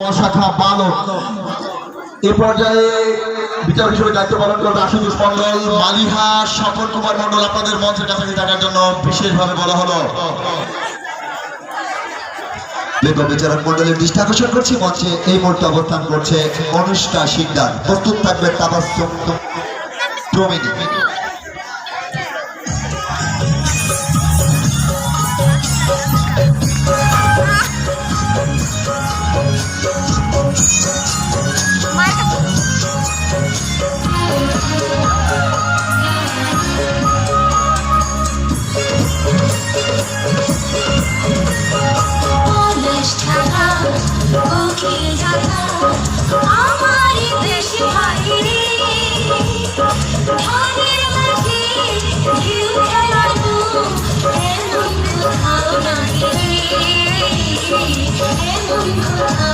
শাখা বালক। এ পর্যায়ে বিচার হিসেবে দায়িত্ব পালন করবে আশুতোষ মন্ডল মালিহা স্বপন কুমার মন্ডল আপনাদের মঞ্চের কাছাকাছি থাকার জন্য বিশেষভাবে বলা হলো। বিচারক মন্ডলের দৃষ্টি আকর্ষণ করছি, মঞ্চে এই মুহূর্তে অবস্থান করছে অনুষ্কা সিকদার প্রস্তুত থাকবে তাবাস্তুম Oh,